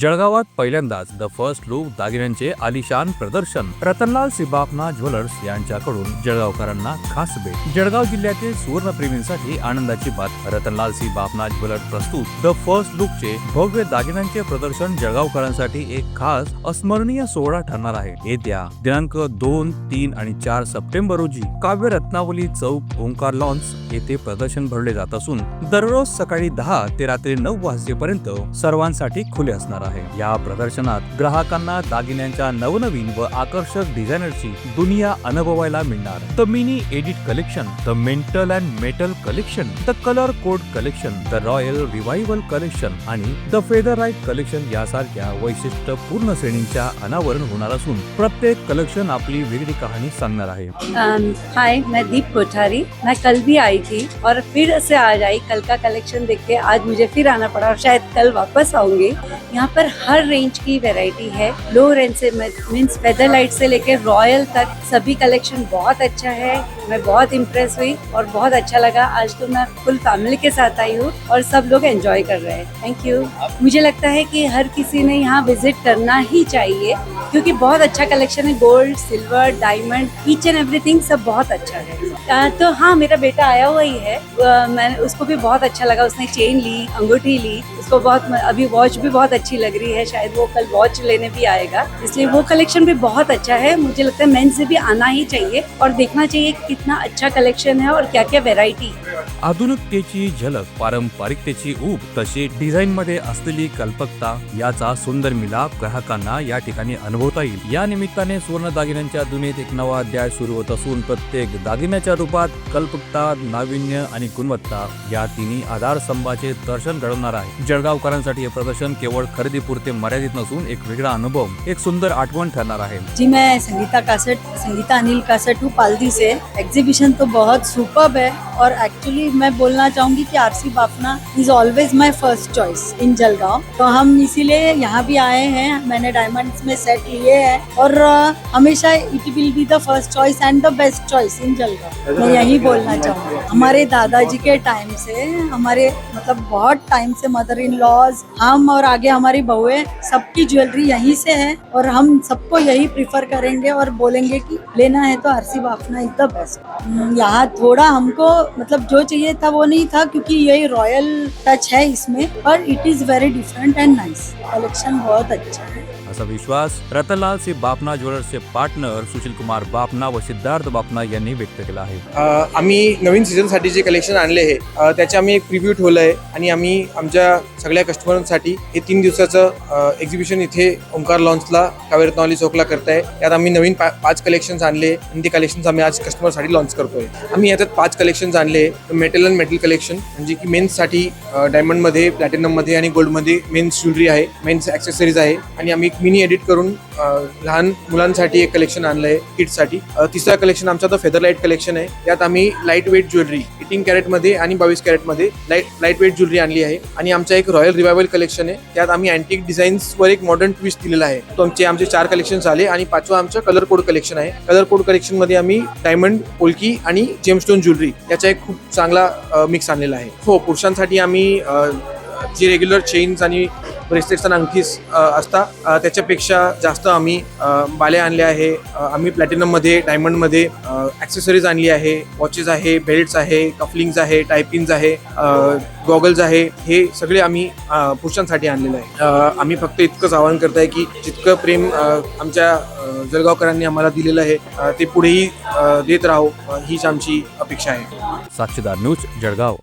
जळगावात पहिल्यांदाच the first look दागिन्यांचे आलिशान प्रदर्शन. रतनलाल सिबापना ज्वेलर्स यांच्याकडून जळगावकरांना खास भेट. जळगाव जिल्ह्यातील सुवर्णप्रेमींसाठी आनंदाची बात. रतनलाल सी बापना ज्वेलर्स प्रस्तुत द फर्स्ट लुकचे भव्य दागिन्यांचे प्रदर्शन जळगावकरांसाठी एक खास अस्मरणीय सोहळा ठरणार आहे. येत्या दिनांक दोन तीन आणि चार सप्टेंबर रोजी काव्य रत्नावली चौक ओंकार लॉन्स येथे प्रदर्शन भरले जात असून दररोज सकाळी दहा ते रात्री नऊ वाजेपर्यंत सर्वांसाठी खुले असणार आहे. या प्रदर्शनात ग्राहकांना दागिन्यांच्या नवनवीन व आकर्षक डिझायनरची दुनिया अनुभवायला मिळणार. The mini edit collection the mental and metal collection the colour code collection the royal revival collection आणि द फेदर कलेक्शन यासारख्या वैशिष्ट्यपूर्ण श्रेणींच्या अनावरण होणार असून प्रत्येक कलेक्शन आपली वेगळी कहाणी सांगणार आहे. Um, हाय मैं दीप कोठारी. मैं कल भी आई थी और फिर से आज आई कल का कलेक्शन देख के. आज मुझे फिर आना पड़ा और शायद कल वापस आऊंगी. यहाँ पर हर रेंज की वैरायटी है। लो रेंज से मीन्स फेदर लाइट से लेकर रॉयल तक सभी कलेक्शन बहुत अच्छा है। मैं बहुत इम्प्रेस हुई और बहुत अच्छा लगा। आज तो मैं फुल फैमिली के साथ आई हूँ और सब लोग एंजॉय कर रहे हैं। थैंक यू मुझे लगता है कि हर किसी ने यहाँ विज़िट करना ही चाहिए, क्योंकि बहुत अच्छा कलेक्शन है। Gold silver diamond each and everything सब बहुत अच्छा है। तो हाँ मेरा बेटा आया हुआ ही है। मैंने उसको भी बहुत अच्छा लगा। उसने चेन ली, अंगूठी ली। उसको बहुत अभी वॉच भी बहुत अच्छी लग रही है शायद वो कल वॉच लेने भी आएगा। इसलिए वो कलेक्शन भी बहुत अच्छा है। मुझे लगता है मेन से भी आना ही चाहिए और देखना चाहिए कितना अच्छा कलेक्शन है और क्या क्या वेराइटी आधुनिकतेची झलक पारंपरिकतेची ऊब तशी डिझाईन मध्ये असलेली कल्पकता याचा सुंदर मिलाप ग्राहकांना या ठिकाणी अनुभवता येईल. या निमित्ताने सुवर्ण दागिन्यांच्या दुनियेत एक नवा अध्याय सुरू होत असून प्रत्येक दागिन्याच्या रूपात कल्पकता नाविन्य आणि गुणवत्ता या तिन्ही आधारस्तंभाचे दर्शन घडवणार आहे. जळगावकरांसाठी हे प्रदर्शन केवळ खरेदीपुरते मर्यादित नसून एक वेगळा अनुभव एक सुंदर आठवण ठरणार आहे. जी मैं संगीता कासट संगीता अनिल कासट हूँ पालदी से. एग्जीबिशन तो बहुत सुपर है. और एक्चुअली मैं बोलना चाहूँगी कि RC Bapna is always my first choice in Jalgaon. तो हम इसीलिए यहाँ भी आए हैं मैंने डायमंड्स में सेट लिए हैं और हमेशा it will be the first choice and the best choice in Jalgaon. मैं यही बोलना चाहूँगी। हमारे दादाजी के टाइम से हमारे मतलब बहुत टाइम से मदर इन लॉज हम और आगे हमारी बहुएँ सबकी ज्वेलरी यहीं से है और हम सबको यही प्रिफर करेंगे और बोलेंगे कि लेना है तो RC Bapna is the best यहाँ थोड़ा हमको मतलब जो चाहिए था वो नहीं था क्योंकि यही रॉयल टच है इसमें पर it is very different and nice collection बहुत अच्छा है। असा विश्वास रतनलाल सिंह बापना ज्वेलर्सचे पार्टनर सुशील कुमार बापना व सिद्धार्थ बापना यांनी व्यक्त केला आहे। आम्ही नवीन सीझनसाठी जे कलेक्शन आणले आहे त्याचे आम्ही एक प्रिव्ह्यू ठेवलं आहे आणि आम्ही आमच्या सगळ्या कस्टमरांसाठी हे तीन दिवसाचं एक्झिबिशन इथे ओंकार लॉन्चला कावेरत्नावली चौकला करताय. त्यात आम्ही नवीन पा पाच कलेक्शन्स आणले आणि ते कलेक्शन्स आम्ही आज कस्टमरसाठी लॉन्च करतोय. आम्ही याच्यात पाच कलेक्शन्स आणले मेटल अँड मेटल कलेक्शन म्हणजे की मेन्ससाठी डायमंडमध्ये प्लॅटिनममध्ये आणि गोल्डमध्ये मेन्स ज्वेलरी आहे मेन्स ॲक्सेसरीज आहे. आणि आम्ही एक मिनी एडिट करून लहान मुलांसाठी एक कलेक्शन आणलं आहे किड्ससाठी तिसरा कलेक्शन आमचा तो फेदर लाइट कलेक्शन आहे. यात आम्ही लाइट वेट ज्वेलरी एटीन कॅरेटमध्ये आणि बावीस कॅरेटमध्ये लाइट लाइट वेट ज्वेलरी आणली आहे. आणि आमचा एक रॉयल रिवायवल कलेक्शन आहे. त्यात आम्ही अँटिक डिझाईन्सवर एक मॉडर्न ट्विस्ट दिलेला आहे. तो आमचे आमचे चार कलेक्शन आले आणि पाचवा आमचं कलर कोड कलेक्शन आहे. कलर कोड कलेक्शनमध्ये आम्ही डायमंड पोल्की आणि जेमस्टोन ज्वेलरी याचा एक खूप चांगला मिक्स आणलेला आहे. हो पुरुषांसाठी आम्ही जी रेग्युलर चेन्स आणि रिस्ट्रिक्शन आणखीच असता. त्याच्यापेक्षा जास्त आम्ही बाले आणले आहे. आम्ही प्लॅटिनममध्ये डायमंडमध्ये ॲक्सेसरीज आणली आहे. वॉचेस आहे बेल्ट्स आहे कफलिंग्स आहे टायपिंग्स आहे गॉगल्स आहे. हे सगळे आम्ही पुरुषांसाठी आणलेलं आहे. आम्ही फक्त इतकंच आवाहन करत आहे की जितकं प्रेम आमच्या जळगावकरांनी आम्हाला दिलेलं आहे ते पुढेही देत राहो. हीच आमची अपेक्षा आहे. साक्षीदार न्यूज जळगाव.